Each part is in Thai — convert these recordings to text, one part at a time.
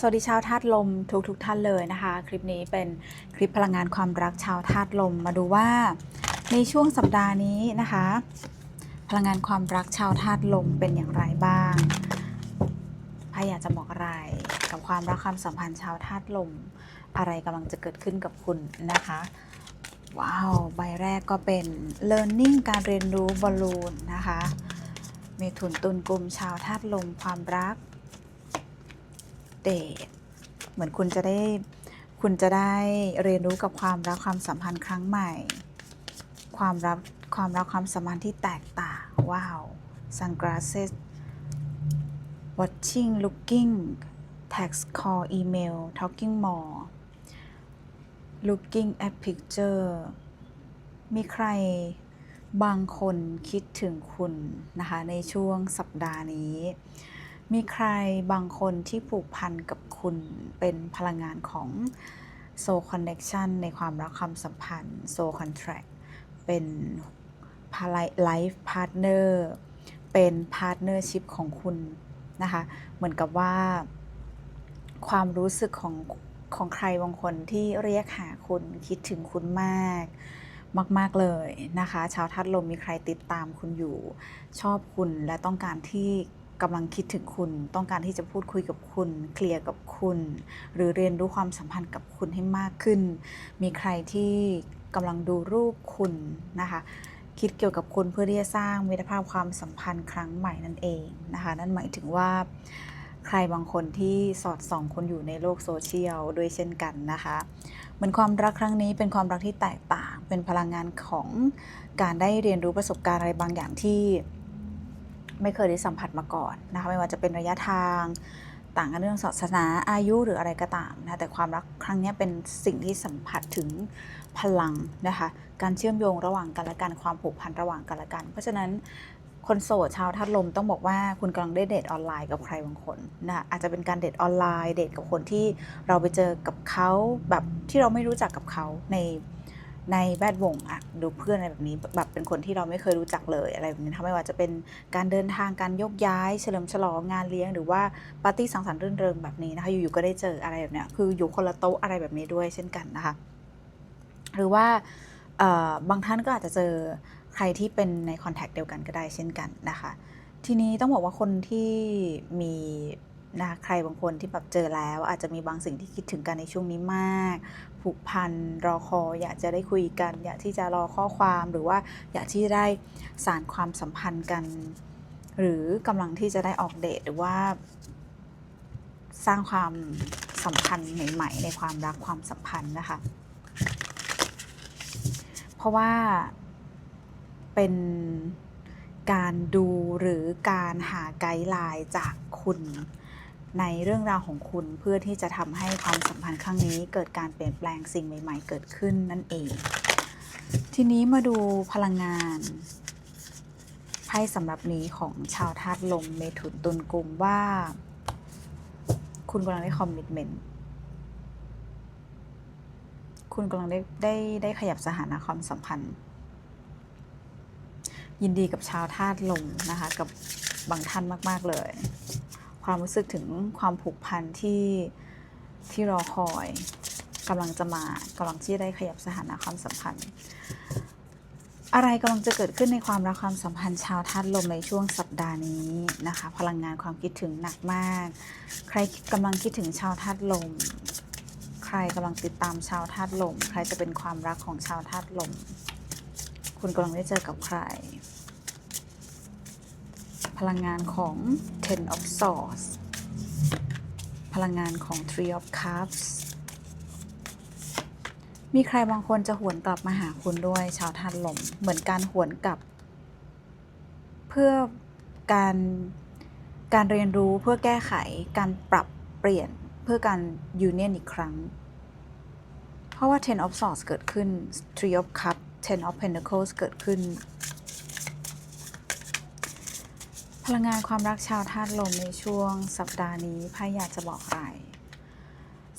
สวัสดีชาวธาตุลมทุกทุกๆท่านเลยนะคะ คลิปนี้เป็นคลิปพลังงานความรักชาวธาตุลมมาดูว่า ในช่วงสัปดาห์นี้นะคะ พลังงานความรักชาวธาตุลมเป็นอย่างไรบ้างพายอยากจะบอกอะไรกับความรักความสัมพันธ์ชาวธาตุลม อะไรกำลังจะเกิดขึ้นกับคุณนะคะ ว้าวใบแรกก็เป็น learning การเรียนรู้บอลลูนนะคะเมถุนตุลกลุ่มชาวธาตุลมความรัก เดเหมือนคุณจะได้ คุณจะได้เรียนรู้กับความรักความสัมพันธ์ครั้งใหม่ ความรักความรักความสัมพันธ์ที่แตกต่าง ว้าว sunglasses watching looking text call email talking more looking at picture มีใครบางคนคิดถึงคุณนะคะในช่วงสัปดาห์นี้ มีใครบางคนที่ผูกพันกับคุณเป็นพลังงานของ Soul Connection ในความรักความสัมพันธ์ Soul Contract เป็น Life Partner เป็น Partnership ของคุณนะคะ เหมือนกับว่า ความรู้สึกของของใครบางคนที่เรียกหาคุณคิดถึงคุณมากมาก ๆ เลยนะคะ ชาวทัดลมมีใครติดตามคุณอยู่ ชอบคุณและต้องการที่ กำลังคิดถึงคุณ ต้องการที่จะพูดคุยกับคุณ เคลียร์กับคุณ หรือเรียนรู้ความสัมพันธ์กับคุณให้มากขึ้น มีใครที่กำลังดูรูปคุณนะคะ คิดเกี่ยวกับคุณเพื่อที่จะสร้างมิตรภาพความสัมพันธ์ครั้งใหม่นั่นเองนะคะ นั่นหมายถึงว่าใครบางคนที่สอดส่องคุณอยู่ในโลกโซเชียลด้วยเช่นกันนะคะเหมือนความรักครั้งนี้เป็นความรักที่แตกต่าง เป็นพลังงานของการได้เรียนรู้ประสบการณ์อะไรบางอย่างที่ ไม่เคยได้สัมผัสมาก่อนนะคะไม่ว่าจะเป็นระยะทางต่างกันเรื่องศาสนาอายุหรืออะไรก็ตามนะแต่ความรักครั้งนี้เป็นสิ่งที่สัมผัสถึงพลังนะคะการเชื่อมโยงระหว่างกันและกันความผูกพันระหว่างกันและกัน เพราะฉะนั้นคนโสดชาวธาตุลมต้องบอกว่าคุณกำลังได้เดทออนไลน์กับใครบางคนนะคะอาจจะเป็นการเดทออนไลน์เดทกับคนที่เราไปเจอกับเขาแบบที่เราไม่รู้จักกับเขาใน ในแวดวงอะดูเพื่อนอะไรแบบนี้แบบเป็นคนที่เราไม่เคยรู้จักเลยอะไรแบบนี้ทำไม่ว่าจะเป็นการเดินทางการยกย้าย เฉลิมฉลองงานเลี้ยงหรือว่าปาร์ตี้สังสรรค์รื่นเริงแบบนี้นะคะอยู่ๆก็ได้เจออะไรแบบเนี้ยคืออยู่คนละโต๊ะอะไรแบบนี้ด้วยเช่นกันนะคะหรือว่าบางท่านก็อาจจะเจอใครที่เป็นในคอนแทคเดียวกันก็ได้เช่นกันนะคะทีนี้ต้องบอกว่าคนที่มีนะใครบางคนที่แบบเจอแล้ว อาจจะมีบางสิ่งที่คิดถึงกันในช่วงนี้มาก ผูกพันรอคอยอยากจะได้คุยกัน อยากที่จะรอข้อความหรือว่าอยากที่จะได้สารความสัมพันธ์กัน หรือกำลังที่จะได้ออกเดทหรือว่า สร้างความสัมพันธ์ใหม่ ๆ ในความรักความสัมพันธ์นะคะ เพราะว่าเป็นการดูหรือการหาไกด์ไลน์จากคุณ ในเรื่องราวของคุณเพื่อที่จะทำให้ความสัมพันธ์ครั้งนี้ เกิดการเปลี่ยนแปลงสิ่งใหม่ ๆ เกิดขึ้นนั่นเอง ทีนี้มาดูพลังงานไพ่สำหรับนี้ของชาวธาตุลมเมถุนตุลกุมว่า คุณกำลังได้คอมมิชเมนต์คุณกำลังได้ได้ได้ขยับสถานะความสัมพันธ์ ยินดีกับชาวธาตุลมนะคะ กับบางท่านมาก ๆ เลย ความรู้สึกถึงความผูกพันที่ที่รอคอยกำลังจะมากำลังที่ได้ขยับสถานะความสัมพันธ์ อะไรกำลังจะเกิดขึ้นในความรักความสัมพันธ์ชาวธาตุลมในช่วงสัปดาห์นี้นะคะ พลังงานความคิดถึงหนักมาก ใครกำลังคิดถึงชาวธาตุลม ใครกำลังติดตามชาวธาตุลม ใครจะเป็นความรักของชาวธาตุลม คุณกำลังได้เจอกับใคร พลังงานของ Ten of Swords พลังงานของ Three of Cups มีใครบางคนจะหวนกลับมาหาคุณด้วยชาวธาตุลมเหมือนการหวนกลับ เพื่อการการเรียนรู้เพื่อแก้ไขการปรับเปลี่ยนเพื่อการยูเนียนอีกครั้ง เพราะว่า Ten of Swords เกิดขึ้น Three of Cups Ten of Pentacles เกิดขึ้น พลังงานความรักชาวธาตุลมในช่วงสัปดาห์นี้ไพ่อยากจะบอกอะไร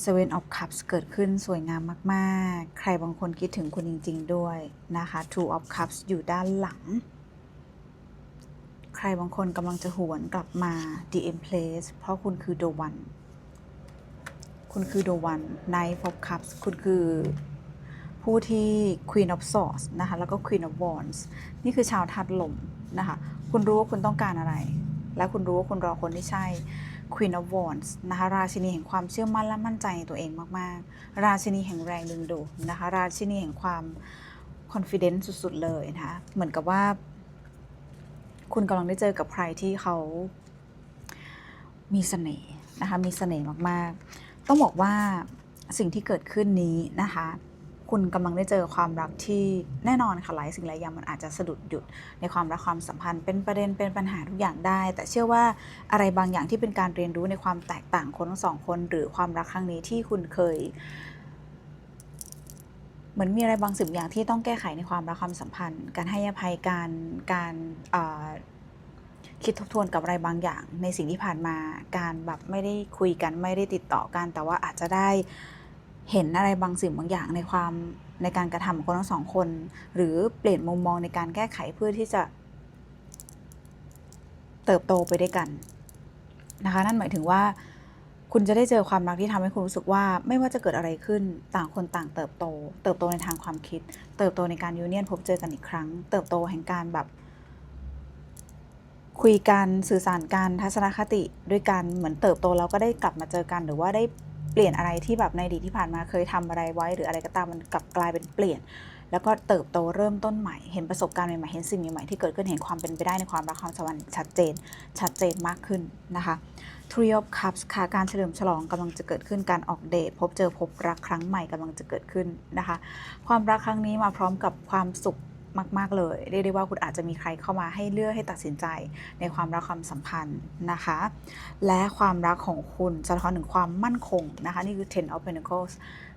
Seven of Cups เกิดขึ้นสวยงามมากๆ ใครบางคนคิดถึงคุณจริง ๆ ด้วยนะคะ Two of Cups อยู่ด้านหลัง ใครบางคนกำลังจะหวนกลับมา The Empress เพราะคุณคือ The One คุณคือ the one knight of cups คุณคือ ผู้ที่ queen of swords นะคะแล้วก็ queen of wands นี่คือชาวธาตุลมนะคะคุณรู้ว่าคุณต้องการอะไร และคุณรู้ว่าคุณรอคนที่ใช่ Queen of Wands นะคะราชินีแห่งความเชื่อมั่นและมั่นใจในตัวเองมาก ๆ ราชินีแห่งแรงดึงดูดนะคะราชินีแห่งความ confidence สุด ๆ เลยนะคะเหมือนกับว่า คุณกำลังได้เจอกับใครที่เขามีเสน่ห์นะคะมีเสน่ห์มาก ๆ ต้องบอกว่าสิ่งที่เกิดขึ้นนี้นะคะ คุณกำลังได้เจอความรักที่แน่นอนค่ะหลายสิ่งหลายอย่างมันอาจจะสะดุดหยุดในความรักความสัมพันธ์เป็นประเด็นเป็นปัญหาทุกอย่างได้ แต่เชื่อว่าอะไรบางอย่างที่เป็นการเรียนรู้ในความแตกต่างคนทั้งสองคน หรือความรักครั้งนี้ที่คุณเคยเหมือนมีอะไรบางสิ่งอย่างที่ต้องแก้ไขในความรักความสัมพันธ์ การให้อภัยการการคิดทบทวนกับอะไรบางอย่าง ในสิ่งที่ผ่านมาการแบบไม่ได้คุยกันไม่ได้ติดต่อกัน แต่ว่าอาจจะได้ เห็นอะไรบางสิ่งบางอย่างในความในการกระทำของคนทั้งสองคน หรือเปลี่ยนมุมมองในการแก้ไขเพื่อที่จะ เติบโตไปด้วยกันนะคะ นั่นหมายถึงว่าคุณจะได้เจอความรักที่ทำให้คุณรู้สึกว่าไม่ว่าจะเกิดอะไรขึ้นต่างคนต่างเติบโต เติบโตในทางความคิด เติบโตในการยูเนียนพบเจอกันอีกครั้ง เติบโตแห่งการแบบ คุยกันสื่อสารกันทัศนคติด้วยกันเหมือนเติบโตแล้วก็ได้กลับมาเจอกันหรือว่าได้ เปลี่ยนอะไรที่แบบในอดีตที่ผ่านมาเคยทำอะไรไว้ หรืออะไรก็ตามมันกลับกลายเป็นเปลี่ยน แล้วก็เติบโตเริ่มต้นใหม่ เห็นประสบการณ์ใหม่ๆเห็นสิ่งใหม่ๆที่เกิดขึ้นเห็นความเป็นไปได้ในความรักความสัมพันธ์ชัดเจน ชัดเจนมากขึ้นนะคะ Three of Cups ค่ะการเฉลิมฉลองกำลังจะเกิดขึ้นการออกเดทพบเจอพบรักครั้งใหม่กำลังจะเกิดขึ้นนะคะ ความรักครั้งนี้มาพร้อมกับความสุข มาก ๆ เลยเรียกได้ว่าคุณอาจจะมีใครเข้ามาให้เลือกให้ตัดสินใจในความรักความสัมพันธ์นะคะ และความรักของคุณสะท้อนถึงความมั่นคงนะคะ นี่คือ Ten of Pentacles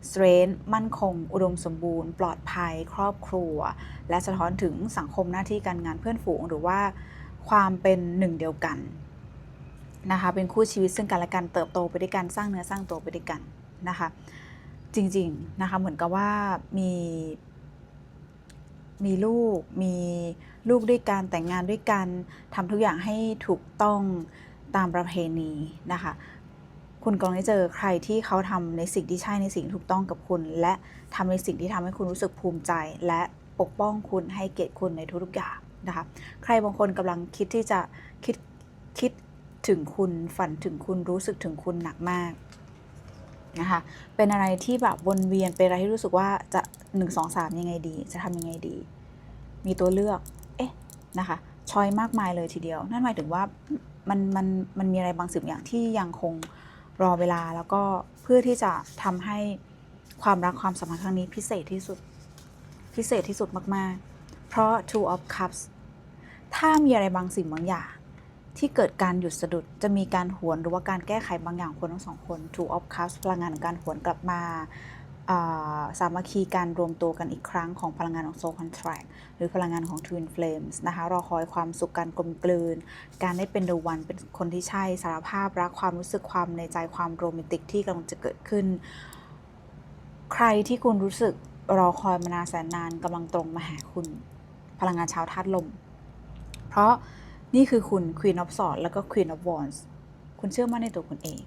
strength มั่นคง อุดมสมบูรณ์ ปลอดภัย ครอบครัว และสะท้อนถึงสังคมหน้าที่การงานเพื่อนฝูง หรือว่าความเป็นหนึ่งเดียวกันนะคะเป็นคู่ชีวิตซึ่งกันและกันเติบโตไปด้วยกันสร้างเนื้อสร้างตัวไปด้วยกันนะคะ จริง ๆ นะคะเหมือนกับว่ามี มีลูก มีลูกด้วยกันแต่งงานด้วยกันทำทุกอย่างให้ถูกต้องตามประเพณีนะคะ คุณกำลังได้เจอใครที่เขาทำในสิ่งที่ใช่ในสิ่งถูกต้องกับคุณ และทำในสิ่งที่ทำให้คุณรู้สึกภูมิใจ และปกป้องคุณให้เกียรติคุณในทุกๆอย่างนะคะใครบางคนกำลังคิดที่จะคิดคิดถึงคุณฝันถึงคุณรู้สึกถึงคุณหนักมาก นะคะ เป็นอะไรที่แบบวนเวียน เป็นอะไรที่รู้สึกว่าจะหนึ่งสองสามยังไงดี จะทำยังไงดี มีตัวเลือก เอ๊ะ นะคะชอยมากมายเลยทีเดียว นั่นหมายถึงว่ามันมันมันมีอะไรบางสิ่งอย่างที่ยังคงรอเวลาแล้วก็เพื่อที่จะทำให้ความรักความสัมพันธ์ครั้งนี้พิเศษที่สุด พิเศษที่สุดมาก ๆ เพราะ two of cups ถ้ามีอะไรบางสิ่งบางอย่าง ที่เกิดการหยุดสะดุดจะมีการหวนหรือว่าการแก้ไขบางอย่างคนทั้งสองคน Two of Cups พลังงานของการหวนกลับมาสามัคคีการรวมตัวกันอีกครั้งของพลังงานของ Soul Contract หรือพลังงานของ Twin Flames นะคะรอคอยความสุขการกลมกลืน การได้เป็น The One เป็นคนที่ใช่สารภาพรักความรู้สึกความในใจความโรแมนติกที่กำลังจะเกิดขึ้น ใครที่คุณรู้สึกรอคอยมานานแสนนานกำลังตรงมาหาคุณ พลังงานชาวธาตุลม เพราะ นี่คือคุณ Queen of Swords แล้วก็ Queen of Wands คุณเชื่อมั่นในตัวคุณเอง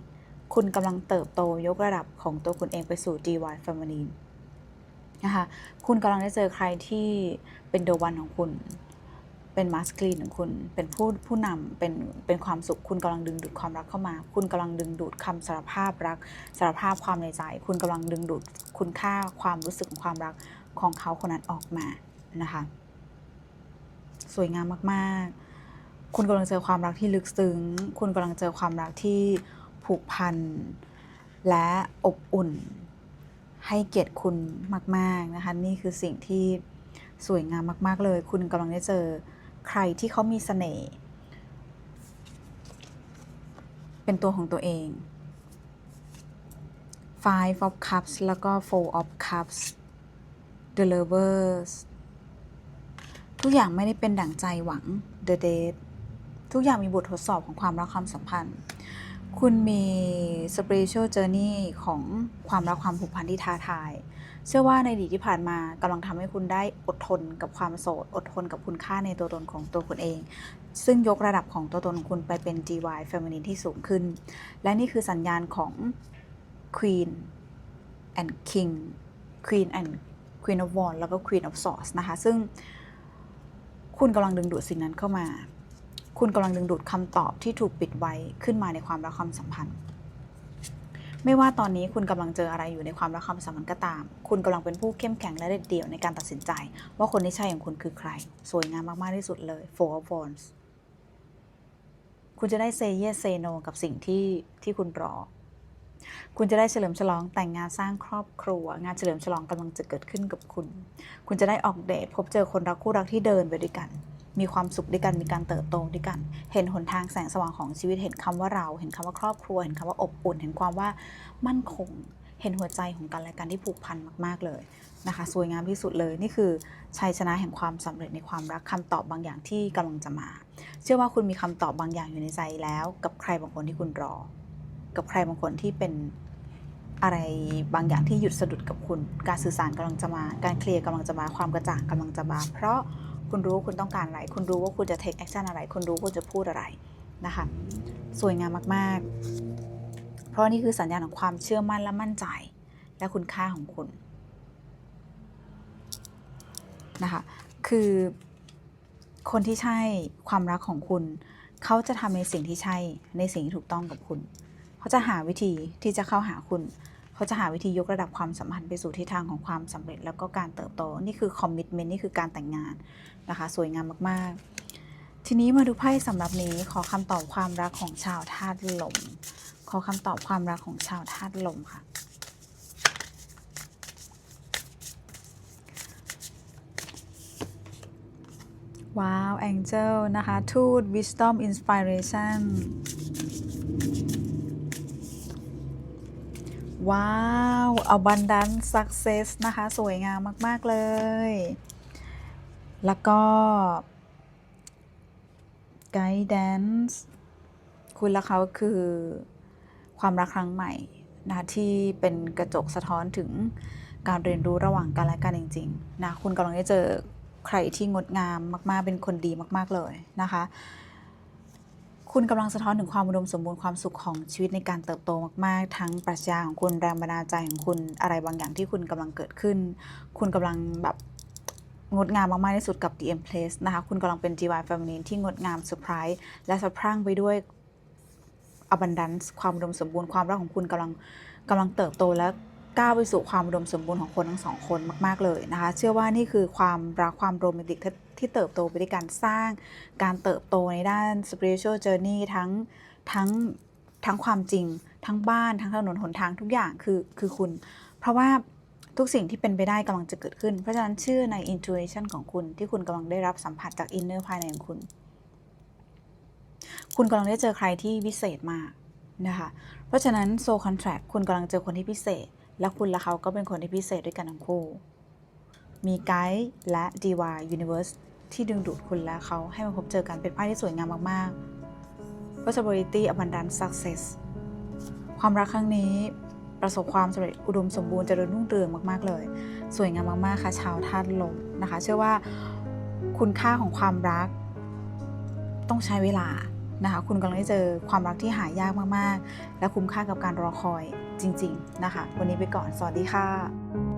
คุณกำลังเติบโตยกระดับของตัวคุณเองไปสู่ DY Feminine นะคะ คุณกำลังได้เจอใครที่เป็น The One ของคุณ เป็นมาสคลีนของคุณ เป็นผู้ผู้นำเป็นเป็นความสุข คุณกำลังดึงดูดความรักเข้ามา คุณกำลังดึงดูดคำสารภาพรัก สารภาพความในใจ คุณกำลังดึงดูดคุณค่าความรู้สึกของความรักของเขาคนนั้นออกมานะคะ สวยงามมากๆ คุณกำลังเจอความรักที่ลึกซึ้ง คุณกำลังเจอความรักที่ผูกพัน และอบอุ่น ให้เกียรติคุณมาก ๆ นะคะ นี่คือสิ่งที่สวยงามมาก ๆ เลย คุณกำลังได้เจอใครที่เขามีเสน่ห์ เป็นตัวของตัวเอง Five of Cups แล้วก็ Four of Cups The Lovers ทุกอย่างไม่ได้เป็นดั่งใจหวัง The Date ทุกอย่างมีบททดสอบของความรักความสัมพันธ์ คุณมี spiritual journey ของความรักความผูกพันที่ท้าทาย เชื่อว่าในอดีตที่ผ่านมากำลังทำให้คุณได้อดทนกับความโสด อดทนกับคุณค่าในตัวตนของตัวคุณเอง ซึ่งยกระดับของตัวตนของคุณไปเป็น GY Feminine ที่สูงขึ้น และนี่คือสัญญาณของ Queen and King Queen and Queen of Wands แล้วก็ Queen of Swords นะคะ ซึ่งคุณกำลังดึงดูดสิ่งนั้นเข้ามา คุณกำลังดึงดูดคำตอบที่ถูกปิดไว้ขึ้นมาในความรักความสัมพันธ์ ไม่ว่าตอนนี้คุณกำลังเจออะไรอยู่ในความรักความสัมพันธ์ก็ตาม คุณกำลังเป็นผู้เข้มแข็งและเด็ดเดี่ยวในการตัดสินใจ ว่าคนที่ใช่ของคุณคือใคร สวยงามมากๆที่สุดเลย Four of Wands คุณจะได้ say yes say no กับสิ่งที่ที่คุณรอ คุณจะได้เฉลิมฉลองแต่งงานสร้างครอบครัว งานเฉลิมฉลองกำลังจะเกิดขึ้นกับคุณ คุณจะได้ออกเดทพบเจอคนรักคู่รักที่เดินไปด้วยกัน มีความสุขด้วยกันมีการเติบโตด้วยกัน เห็นหนทางแสงสว่างของชีวิตเห็นคำว่าเรา เห็นคำว่าครอบครัว เห็นคำว่าอบอุ่น เห็นความว่ามั่นคง เห็นหัวใจของกันและกันที่ผูกพันมากๆเลยนะคะ สวยงามที่สุดเลยนี่คือชัยชนะแห่งความสำเร็จในความรักคำตอบบางอย่างที่กำลังจะมา เชื่อว่าคุณมีคำตอบบางอย่างอยู่ในใจแล้ว กับใครบางคนที่คุณรอ กับใครบางคนที่เป็นอะไรบางอย่างที่หยุดสะดุดกับคุณ การสื่อสารกำลังจะมา การเคลียร์กำลังจะมา ความกระจ่างกำลังจะมา เพราะ คุณรู้ว่าคุณต้องการอะไร คุณรู้ว่าคุณจะ take action อะไร คุณรู้ว่าคุณจะพูดอะไรนะคะ สวยงามมาก ๆ เพราะนี่คือสัญญาณของความเชื่อมั่นและมั่นใจ และคุณค่าของคุณนะคะ คือคนที่ใช่ความรักของคุณ เขาจะทำในสิ่งที่ใช่ในสิ่งที่ถูกต้องกับคุณ เขาจะหาวิธีที่จะเข้าหาคุณ เขาจะหาวิธียกระดับความสัมพันธ์ไปสู่ทิศทางของความสำเร็จ แล้วก็การเติบโตนี่คือคอมมิชเมนต์นี่คือการแต่งงานนะคะ สวยงามมากๆ ทีนี้มาดูไพ่สำหรับนี้ขอคำตอบความรักของชาวธาตุลม ขอคำตอบความรักของชาวธาตุลมค่ะว้าว Angel นะคะทูต Wisdom Inspiration ว้าว Abundance Success นะคะ สวยงามมาก ๆ เลย แล้วก็ Guidance คุณและเขาคือความรักครั้งใหม่นะคะที่เป็นกระจกสะท้อนถึงการเรียนรู้ระหว่างกันและกันจริง ๆ นะ คุณกำลังได้เจอใครที่งดงามมาก ๆ เป็นคนดีมาก ๆ เลยนะคะ คุณกำลังสะท้อนถึงความอุดมสมบูรณ์ความสุขของชีวิตในการเติบโตมาก ๆ ทั้งปรัชญาของคุณแรงบันดาลใจของคุณอะไรบางอย่างที่คุณกำลังเกิดขึ้น คุณกำลังแบบงดงามมากๆที่สุดกับ The Empress นะคะ คุณกำลังเป็น Divine Feminine ที่งดงามเซอร์ไพรส์และสะพรั่งไปด้วย abundance ความอุดมสมบูรณ์ความรักของคุณกำลังกำลังเติบโตและก้าวไปสู่ความอุดมสมบูรณ์ของคนทั้งสองคนมาก ๆ เลยนะคะ เชื่อว่านี่คือความรักความโรแมนติก ที่เติบโตไปด้วยการสร้าง การเติบโตในด้าน spiritual journey ทั้งทั้งทั้งความจริง ทั้งบ้านทั้งถนนหนทางทุกอย่างคือคือคุณ เพราะว่าทุกสิ่งที่เป็นไปได้กำลังจะเกิดขึ้น เพราะฉะนั้นเชื่อใน intuition ของคุณที่คุณกำลังได้รับสัมผัสจาก inner ภายในของคุณ คุณกำลังได้เจอใครที่วิเศษมากนะคะ เพราะฉะนั้น soul contract คุณกำลังเจอคนที่พิเศษ และคุณและเขาก็เป็นคนที่พิเศษด้วยกันทั้งคู่ มีไกด์และ DY Universe ที่ดึงดูดคุณและเขาให้มาพบเจอกันเป็นไพ่ที่สวยงามมากๆ Possibility Abundance Success ความรักครั้งนี้ประสบความสำเร็จอุดมสมบูรณ์เจริญรุ่งเรืองมากๆเลย สวยงามมากๆค่ะชาวธาตุลมนะคะ เชื่อว่าคุณค่าของความรัก ต้องใช้เวลานะคะคุณกำลังได้เจอความรักที่หายากมากๆ และคุ้มค่ากับการรอคอยจริง ๆ นะคะ วันนี้ไปก่อน สวัสดีค่ะ